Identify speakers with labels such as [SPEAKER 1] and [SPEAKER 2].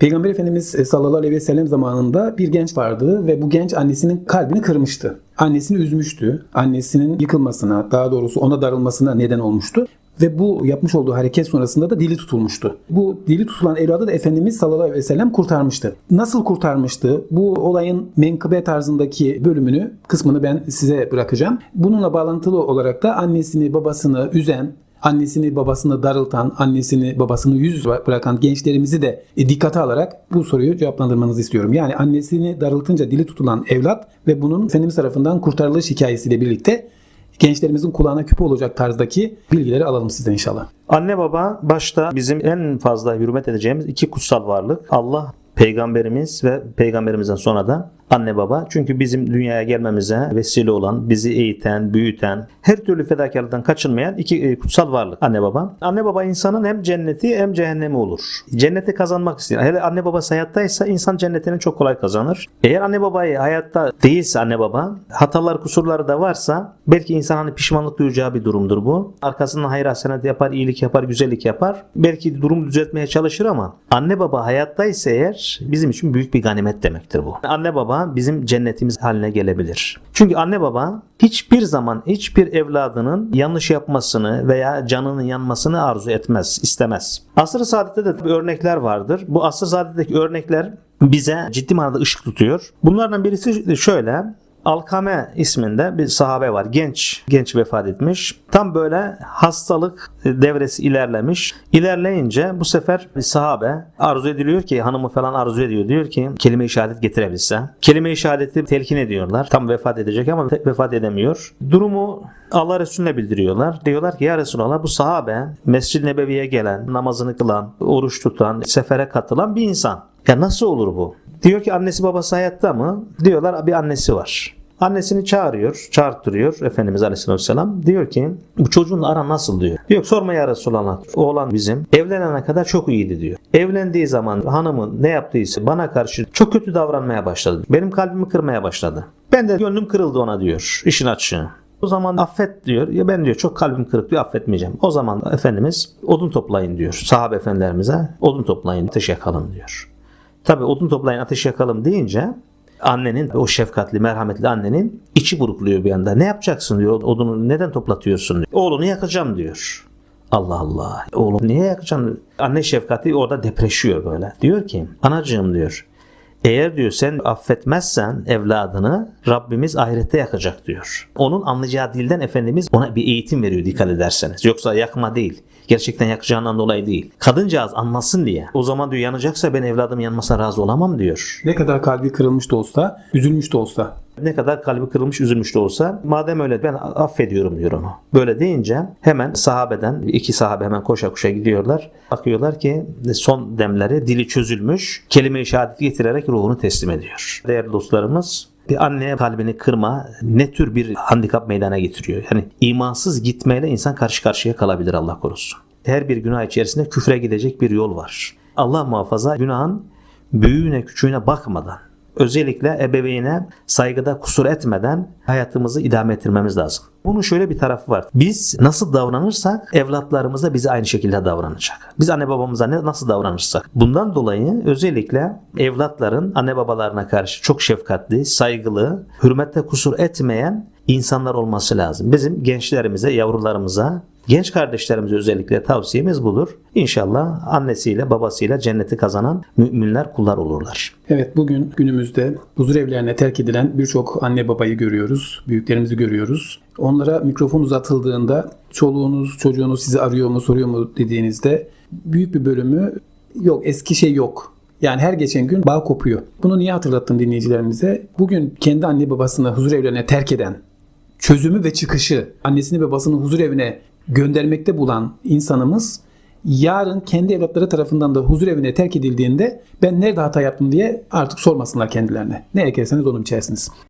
[SPEAKER 1] Peygamber Efendimiz e, sallallahu aleyhi ve sellem zamanında bir genç vardı ve bu genç annesinin kalbini kırmıştı. Annesini üzmüştü. Annesinin yıkılmasına, daha doğrusu ona darılmasına neden olmuştu. Ve bu yapmış olduğu hareket sonrasında da dili tutulmuştu. Bu dili tutulan evladı da Efendimiz sallallahu aleyhi ve sellem kurtarmıştı. Nasıl kurtarmıştı? Bu olayın menkıbe tarzındaki bölümünü, kısmını ben size bırakacağım. Bununla bağlantılı olarak da annesini, babasını üzen, annesini babasını darıltan, annesini babasını yüz bırakan gençlerimizi de e, dikkate alarak bu soruyu cevaplandırmanızı istiyorum. Yani annesini darıltınca dili tutulan evlat ve bunun Efendimiz tarafından kurtarılış hikayesiyle birlikte gençlerimizin kulağına küpe olacak tarzdaki bilgileri alalım sizden inşallah.
[SPEAKER 2] Anne baba başta bizim en fazla hürmet edeceğimiz iki kutsal varlık. Allah, peygamberimiz ve peygamberimizden sonra da anne baba. Çünkü bizim dünyaya gelmemize vesile olan, bizi eğiten, büyüten, her türlü fedakarlıktan kaçınmayan iki e, kutsal varlık anne baba. Anne baba insanın hem cenneti hem cehennemi olur. Cenneti kazanmak istiyor. Hele anne babası hayattaysa insan cennetini çok kolay kazanır. Eğer anne babayı hayatta değilse anne baba, hatalar kusurları da varsa belki insan hani pişmanlık duyacağı bir durumdur bu. Arkasından hayır hasenet yapar, iyilik yapar, güzellik yapar. Belki durum düzeltmeye çalışır ama anne baba hayattaysa eğer bizim için büyük bir ganimet demektir bu. Anne baba bizim cennetimiz haline gelebilir. Çünkü anne baba hiçbir zaman hiçbir evladının yanlış yapmasını veya canının yanmasını arzu etmez, istemez. Asr-ı Saadet'te de örnekler vardır. Bu Asr-ı Saadet'teki örnekler bize ciddi manada ışık tutuyor. Bunlardan birisi şöyle. Alkame isminde bir sahabe var. Genç, genç vefat etmiş. Tam böyle hastalık devresi ilerlemiş. İlerleyince bu sefer bir sahabe arzu ediliyor ki hanımı falan arzu ediyor. Diyor ki kelime-i şehadet getirebilse. Kelime-i şehadeti telkin ediyorlar. Tam vefat edecek ama vefat edemiyor. Durumu Allah Resulüne bildiriyorlar. Diyorlar ki ya Resulallah bu sahabe Mescid-i Nebevi'ye gelen, namazını kılan, oruç tutan, sefere katılan bir insan. Ya nasıl olur bu? Diyor ki annesi babası hayatta mı? Diyorlar bir annesi var. Annesini çağırıyor, çağırtırıyor Efendimiz Aleyhisselam. Diyor ki bu çocuğunla ara nasıl diyor. Diyor sorma ya Resulallah. Oğlan bizim. Evlenene kadar çok iyiydi diyor. Evlendiği zaman hanımı ne yaptıysa bana karşı çok kötü davranmaya başladı. Benim kalbimi kırmaya başladı. Ben de gönlüm kırıldı ona diyor. İşin açığı. O zaman affet diyor. Ya ben diyor çok kalbim kırık diyor affetmeyeceğim. O zaman Efendimiz odun toplayın diyor. Sahabe efendilerimize odun toplayın ateş yakalım diyor. Tabi odun toplayın ateş yakalım deyince annenin o şefkatli merhametli annenin içi burukluyor bir anda. Ne yapacaksın diyor odunu neden toplatıyorsun diyor. Oğlunu yakacağım diyor. Allah Allah. Oğlum niye yakacaksın? Anne şefkati orada depreşiyor böyle. Diyor ki anacığım diyor. Eğer diyor sen affetmezsen evladını Rabbimiz ahirette yakacak diyor. Onun anlayacağı dilden Efendimiz ona bir eğitim veriyor dikkat ederseniz. Yoksa yakma değil. Gerçekten yakacağından dolayı değil. Kadıncağız anlasın diye. O zaman diyor yanacaksa ben evladım yanmasına razı olamam diyor.
[SPEAKER 1] Ne kadar kalbi kırılmış da olsa, üzülmüş de olsa.
[SPEAKER 2] Ne kadar kalbi kırılmış üzülmüş de olsa madem öyle ben affediyorum diyor onu. Böyle deyince hemen sahabeden iki sahabe hemen koşa koşa gidiyorlar. Bakıyorlar ki son demleri dili çözülmüş. Kelime-i şehadet getirerek ruhunu teslim ediyor. Değerli dostlarımız bir anneye kalbini kırma ne tür bir handikap meydana getiriyor. Yani imansız gitmeyle insan karşı karşıya kalabilir Allah korusun. Her bir günah içerisinde küfre gidecek bir yol var. Allah muhafaza günahın büyüğüne küçüğüne bakmadan özellikle ebeveyne saygıda kusur etmeden hayatımızı idame ettirmemiz lazım. Bunun şöyle bir tarafı var. Biz nasıl davranırsak evlatlarımız da bize aynı şekilde davranacak. Biz anne babamıza ne nasıl davranırsak. Bundan dolayı özellikle evlatların anne babalarına karşı çok şefkatli, saygılı, hürmette kusur etmeyen insanlar olması lazım. Bizim gençlerimize, yavrularımıza Genç kardeşlerimize özellikle tavsiyemiz budur. İnşallah annesiyle babasıyla cenneti kazanan müminler kullar olurlar.
[SPEAKER 1] Evet bugün günümüzde huzur evlerine terk edilen birçok anne babayı görüyoruz. Büyüklerimizi görüyoruz. Onlara mikrofon uzatıldığında çoluğunuz çocuğunuz sizi arıyor mu soruyor mu dediğinizde büyük bir bölümü yok eski şey yok. Yani her geçen gün bağ kopuyor. Bunu niye hatırlattım dinleyicilerimize? Bugün kendi anne babasını huzur evlerine terk eden, çözümü ve çıkışı annesini ve babasını huzur evine göndermekte bulan insanımız yarın kendi evlatları tarafından da huzur evine terk edildiğinde ben nerede hata yaptım diye artık sormasınlar kendilerine. Ne ekerseniz onu biçersiniz.